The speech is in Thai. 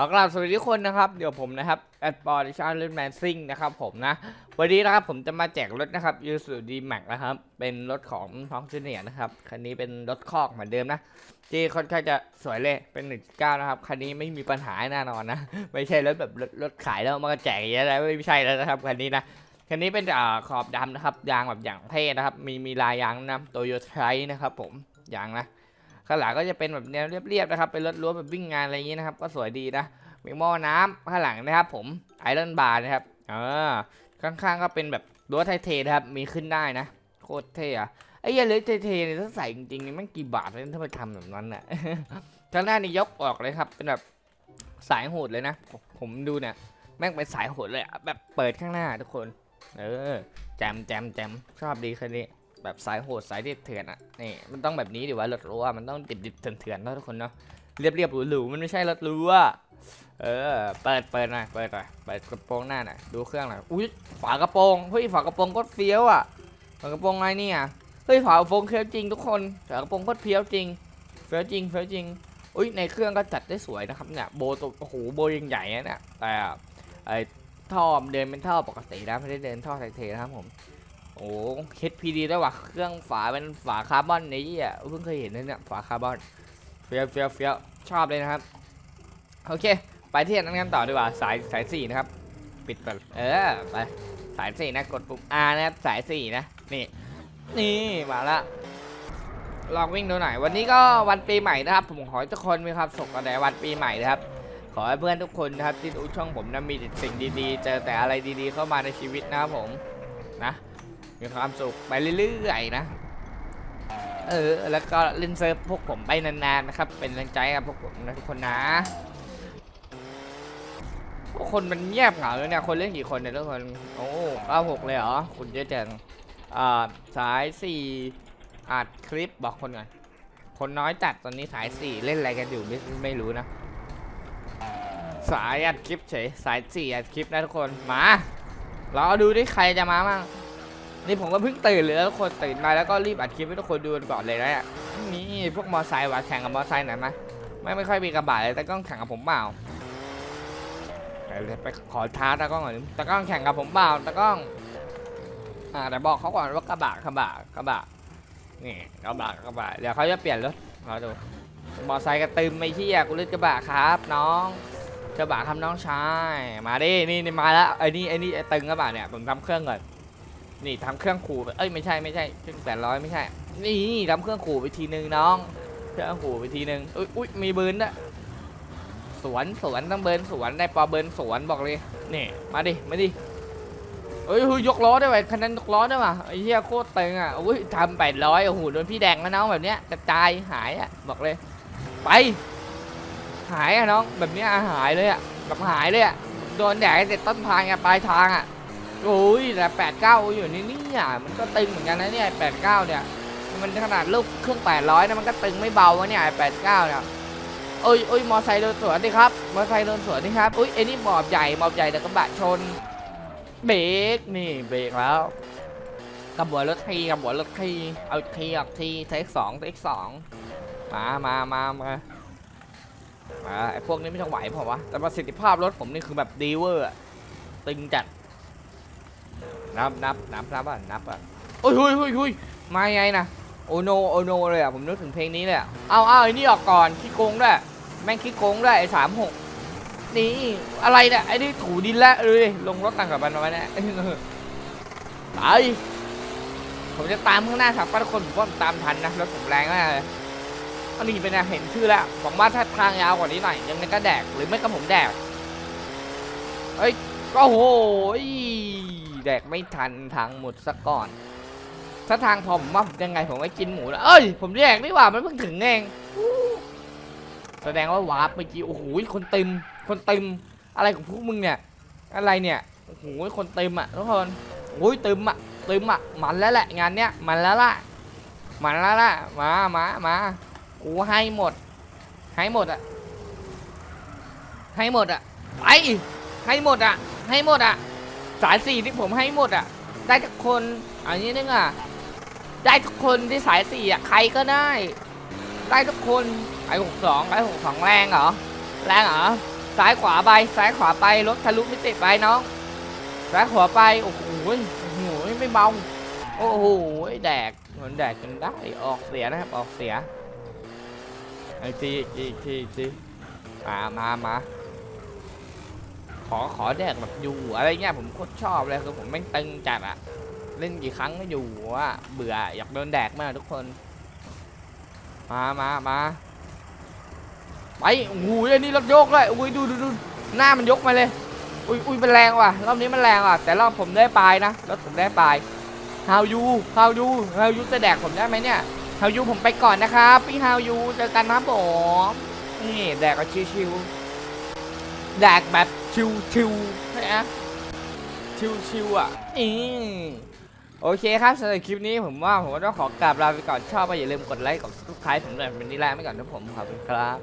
ขอกราบสวัสดีทุกคนนะครับเดี๋ยวผมนะครับแอดบอร์ดิชาร์เลนแมนซิงนะครับผมนะ วันนี้นะครับผมจะมาแจกรถนะครับยูสุดีแม็กนะครับ เป็นรถของท้องจูเนียนะครับ คันนี้เป็นรถคอกเหมือนเดิมนะที่ค่อนข้างจะสวยเลยเป็น1.9นะครับ คันนี้ไม่มีปัญหาแน่นอนนะ ไม่ใช่รถแบบรถรถขายแล้วมาแจกอย่างเงี้นะไม่ใช่แล้วนะครับคันนี้นะคันนี้เป็นอขอบดำนะครับยางแบบอย่างเท่นะครับ มีมีลายยางนะโตโยต้านะครับผมยางนะ ข้างหลังก็จะเป็นแบบแนวเรียบๆนะครับเป็นรถรั้วแบบวิ่งงานอะไรอย่างนี้นะครับ ก็สวยดีนะมีหม้อน้ำข้างหลังนะครับ ผมไอรอนบาร์นะครับเออข้างๆก็เป็นแบบรั้วไทเทนะครับมีขึ้นได้นะ โคตรเท่อะไอ้เหี้ยเลยไทเทเนี่ยถ้าใส่จริงๆนี่มันกี่บาทเลยถ้าไปทำแบบนั้นน่ะข้างหน้านี่ยกออกเลยครับ เป็นแบบสายโหดเลยนะ ผมดูเนี่ยแม่งเป็นสายโหดเลยแบบเปิดข้างหน้าทุกคน เออแจมแจมแจมชอบดีคันนี้ แบบสายโหดสายเด็ดเถื่อนอะนี่มันต้องแบบนี้ดิวะรถรั้วมันต้องดิบดิบเถื่อนเถื่อนนะทุกคนเนาะเรียบเรียบๆหรูมันไม่ใช่รถรั้วเออเปิดเปิดหน่อยเปิดหน่อยเปิดกระโปรงหน้าหน่อยดูเครื่องหน่อยอุ้ยฝากระโปรงเฮ้ยฝากระโปรงโคตรเฟี้ยวอะฝากระโปรงอะไรเนี่ยเฮ้ยฝากระโปรงเฟี้ยวจริงทุกคนฝากระโปรงโคตรเฟี้ยวจริงเฟี้ยวจริงเฟี้ยวจริงอุ้ยในเครื่องก็จัดได้สวยนะครับเนี่ยโบตัวโอ้โหโบยังใหญ่นะเนี่ยแต่ไอท่อเดินเป็นท่อปกตินะไม่ได้เดินท่อไทเทนะครับผม โอ้ HPD ด้วยว่ะเครื่องฝาเป็นฝาคาร์บอนนี่อะเพิ่งเคยเห็นนะเนี่ยฝาคาร์บอนเฟี้ยวเฟี้ยวเฟี้ยวชอบเลยนะครับ โอเค ไปที่อันนั้นกันต่อดีกว่าสายสายสี่นะครับ ปิดก่อนเออไปสายสี่นะกดปุ่ม R นะครับสายสี่นะนี่นี่มาละลองวิ่งดูหน่อยวันนี้ก็วันปีใหม่นะครับ ผมขอให้ทุกคนมีความสุขกันในวันปีใหม่นะครับ ขอให้เพื่อนทุกคนนะครับที่ดูช่องผมนะมีสิ่งดีๆ เจอแต่อะไรดีๆ เข้ามาในชีวิตนะครับผมนะ มีความสุขไปเรื่อยๆนะ เออ แล้วก็เล่นเซิร์ฟพวกผมไปนานๆนะครับ เป็นกำลังใจกับพวกผมนะทุกคนนะพวกคนมันเงียบเหงาเลยเนี่ย คนเล่นกี่คนเนี่ยทุกคน โอ้เก้าหกเลยเหรอ คุณเยอะจังอ่าสายสี่อัดคลิปบอกคนก่อน คนน้อยจัดตอนนี้สายสี่เล่นอะไรกันอยู่ไม่ไม่รู้นะ สายอัดคลิปเฉย สายสี่อัดคลิปนะทุกคน มารอดูดิใครจะมาบ้าง นี่ผมก็เพิ่งตื่นเลยแล้วทุกคนตื่นมาแล้วก็รีบอัดคลิปให้ทุกคนดูกันก่อนเลยนะเนี่ยนี่พวกมอไซค์ว่ะแข่งกับมอไซค์ไหนอยมาไม่ไม่ค่อยมีกระบะเลยแต่กล้องแข่งกับผมเปล่าไปเลยไปขอท้าตากล้องหน่อยดิตากล้องแข่งกับผมเปล่าตากล้อง อ่าแต่บอกเขาก่อนว่ากระบะกระบะกระบะนี่กระบะกระบะเดี๋ยวเขาจะเปลี่ยนรถรอดูมอไซค์กระตึมไม่เที่ยกูเลือกกระบะครับ น้องกระบะครับน้องชายมาดินี่นี่มาแล้วไอ้นี่ไอ้นี่ไอ้ตึงกระบะเนี่ยผมทำเครื่องก่อน นี่ทำเครื่องขู่ไปเอ้ยไม่ใช่ไม่ใช่เครื่องแปดร้อยไม่ใช่ นี่ทำเครื่องขู่ไปทีนึงน้อง เครื่องขู่ไปทีนึงอุ้ยอุ้ยมีเบิร์นด้วยสวนสวนต้องเบิร์นสวนได้ปอเบิร์นสวนบอกเลยนี่มาดิมาดิเอ้ยเฮ้ยยกล้อได้ไหมคันนั้นยกล้อได้ป่ะไอ้เหี้ยโคตรตึงอะอุ้ยทำแปดร้อยโอ้โหโดนพี่แดงแล้วน้องแบบเนี้ยกระจายหายอะบอกเลย ไป หายอะน้องแบบเนี้ยหายเลยอะแบบหายเลยอะโดนแดดเสร็จต้นทางอะปลายทางอะ โอ้ยแต่แปดเก้าอยู่นี่นี่อะมันก็ตึงเหมือนกันนะเนี่ยแปดเก้าเนี่ย มันขนาดลูกเครื่องแปดร้อยนะมันก็ตึงไม่เบาวะเนี่ยแปดเก้าเนี่ยโอ้ยโอ้ยมอไซค์โดนสวนดิครับมอไซค์โดนสวนดิครับอุ้ยไอ้นี่หมอบใหญ่หมอบใหญ่แต่กระบะชน เบรกนี่เบรกแล้วกระบวนรถทีกระบวนรถทีเอาทีออกทีเทคสองเทคสองมามามามามาไอ้พวกนี้ไม่ต้องไหวเปล่าวะแต่ประสิทธิภาพรถผมนี่คือแบบดีเวอร์อะตึงจัด นับนับนับนับอะนับอะโอ้ยหุยหุยหุยมาไงนะโอโนโอโนเลยอะผมนึกถึงเพลงนี้เลยอะเอาเอาไอ้นี่ออกก่อนขี้โกงด้วยแม่งขี้โกงด้วยไอ้สามหกนี่อะไรเนี่ยไอ้นี่ถูดินแล้วเลยลงรถต่างกับมันมาเนี่ยไปผมจะตามข้างหน้าสักป้าทุกคนผมว่าผมตามทันนะรถผมแรงมากเลยอันนี้เป็นเห็นชื่อแล้วหวังว่าถ้าทางยาวกว่านี้หน่อยยังไงก็แดกหรือไม่ก็ผมแดกเฮ้ยก็โหย ดกไม่ทันทางหมดซะก่อน ถ้าทางพอผมว่าผมยังไงผมก็กินหมูแล้วเอ้ย ผมแดกดีกว่ามันเพิ่งถึงเองแสดงว่าวาร์ปเมื่อกี้โอ้โหคนเตึมคนเตึมอะไรของพวกมึงเนี่ย อะไรเนี่ยโอ้โหคนเตึมอะทุกคนโอ้ยเตึมอะตึมอะมันแล้วแหละงานเนี้ยมันแล้วล่ะมันแล้วล่ะมามามากูให้หมด ให้หมดอะให้หมดอะไปให้หมดอะให้หมดอะ สายสี่ที่ผมให้หมดอะ ได้ทุกคนอันนี้นึงอะ ได้ทุกคนที่สายสี่อะใครก็ได้ ได้ทุกคนไอหกสองไอหกสองแรงเหรอ แรงเหรอ ซ้ายขวาไป ซ้ายขวาไป รถทะลุมิติไปน้องซ้ายขวาไป โอ้โหโอ้โหไม่เบาโอ้โห แดกเหมือนแดกกันได้ ออกเสียนะครับ ออกเสียไอ้ทีทีทีทีมามามา ขอขอแดกแบบอยู่อะไรเงี้ยผมโคตรชอบเลยคือผมแม่งตึงจัดอะเล่นกี่ครั้งก็อยู่อะเบื่ออยากโดนแดกมากทุกคน มามามาไปโอ้โหอันนี้รถยกเลยอุ้ยดูดูดูหน้ามันยกมาเลยอุ้ยอุ้ยมันแรงว่ะรอบนี้มันแรงว่ะแต่รอบผมได้ปลายนะรถผมได้ปลาย How you How you How you จะแดกผมได้ไหมเนี่ย How you ผมไปก่อนนะครับพี่ How you เจอกันนะบผมนี่แดกก็ชิวๆแดกแบบ ชิวๆนะชิวๆอะนี่โอเคครับสำหรับคลิปนี้ผมว่าผมก็ต้องขอกราบลาไปก่อนชอบก็อย่าลืมกดไลค์กด subscribe ผมด้วยเป็นนี่แรกไม่ก่อนนะผมขอบคุณครับ